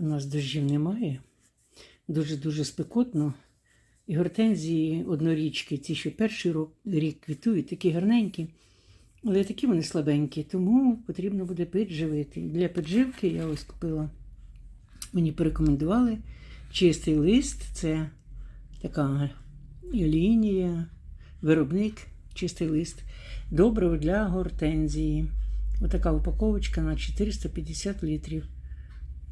У нас дощів немає. Дуже-дуже спекотно. І гортензії однорічки, ці що перший рік квітують, такі гарненькі, але такі вони слабенькі, тому потрібно буде підживити. Для підживки я ось купила, мені порекомендували чистий лист, це така лінія, виробник, чистий лист. Добриво для гортензії. Отака упаковочка на 450 літрів.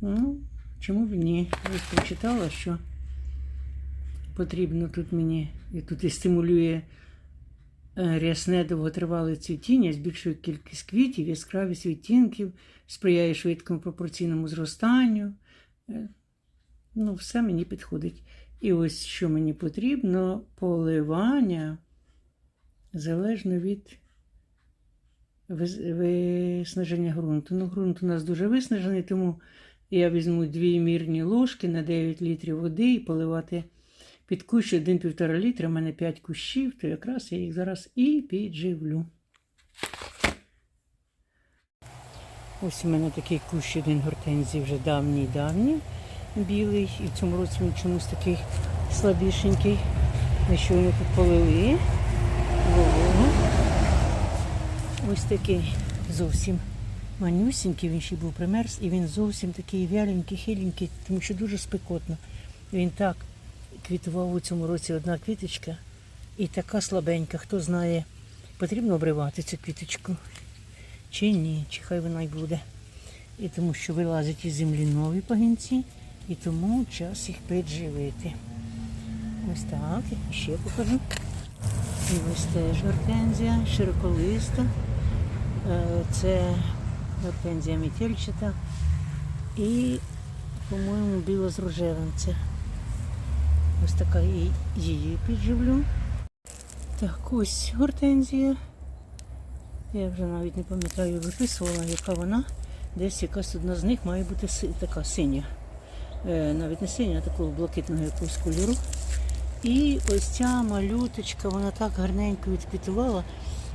Ну, чому б ні? Ось прочитала, що потрібно тут мені, і тут і стимулює е, рясне довготривале цвітіння, збільшує кількість квітів, яскравість відтінків, сприяє швидкому пропорційному зростанню. Е, Ну, все мені підходить. І ось що мені потрібно, поливання залежно від вис- виснаження ґрунту. Ну, ґрунт у нас дуже виснажений, тому я візьму дві мірні ложки на 9 літрів води і поливати під кущ 1-1,5 літра. У мене 5 кущів, то якраз я їх зараз і підживлю. Ось у мене такий кущ один гортензії вже давній-давній, білий. І в цьому році він чомусь такий слабішенький. Ми тут полили. Ось такий зовсім манюсінький, він ще був примерз, і він зовсім такий вяленький, хиленький, тому що дуже спекотно. Він так квітував у цьому році одна квіточка і така слабенька. Хто знає, потрібно обривати цю квіточку чи ні, чи хай вона й буде. І тому що вилазять із землі нові пагінці, і тому час їх підживити. Ось так, ще покажу. І ось теж гортензія, широколиста. Е, Це гортензія метельчата. І, по-моєму, біла з рожевим. Це ось така і її підживлю. Так, ось гортензія. Я вже навіть не пам'ятаю, виписувала, яка вона. Десь якась одна з них має бути така синя. Е, навіть не синя, а такого блакитного якогось кольору. І ось ця малюточка, вона так гарненько відквітувала.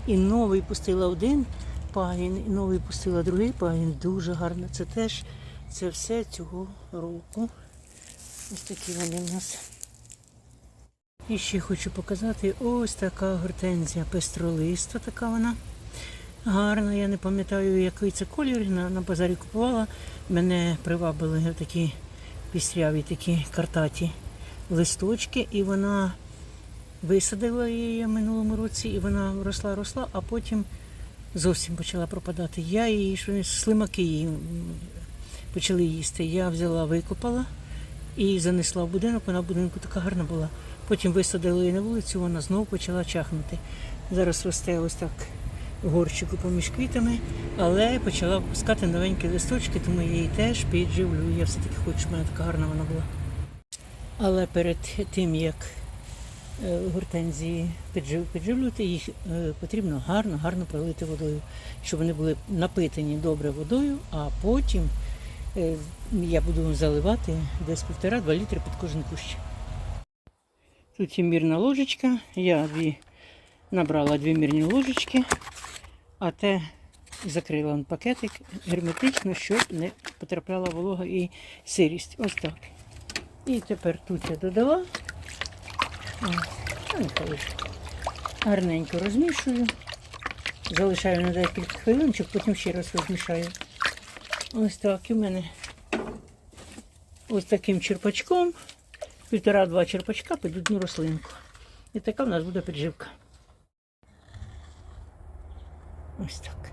І новий пустила один пагін, і новий пустила другий пагін. Дуже гарно. Це теж це все цього року. Ось такі вони в нас. І ще хочу показати ось така гортензія пестролиста, така вона. Гарна, я не пам'ятаю, який це колір. На, на базарі купувала. Мене привабили такі пістряві, такі картаті листочки, і вона висадила її в минулому році, і вона росла, росла, а потім зовсім почала пропадати. Я її, що слимаки її почали їсти. Я взяла, викопала і занесла в будинок. Вона в будинку така гарна була. Потім висадила її на вулицю, вона знову почала чахнути. Зараз росте ось так горщику поміж квітами, але почала пускати новенькі листочки, тому я її теж підживлю. Я все-таки хочу, щоб мене така гарна вона була. Але перед тим, як гортензії піджив, підживлювати, їх е, потрібно гарно, гарно пролити водою, щоб вони були напитані добре водою, а потім е, я буду заливати десь півтора-два літри під кожен кущ. Тут є мірна ложечка, я дві, набрала дві мірні ложечки, а те закрила пакетик герметично, щоб не потрапляла волога і сирість. Ось так. І тепер тут я додала. Гарненько розмішую. Залишаю на декілька хвилиночок, потім ще раз розмішаю. Ось так. І в мене ось таким черпачком, півтора-два черпачка під одну рослинку. І така в нас буде підживка. Ось так.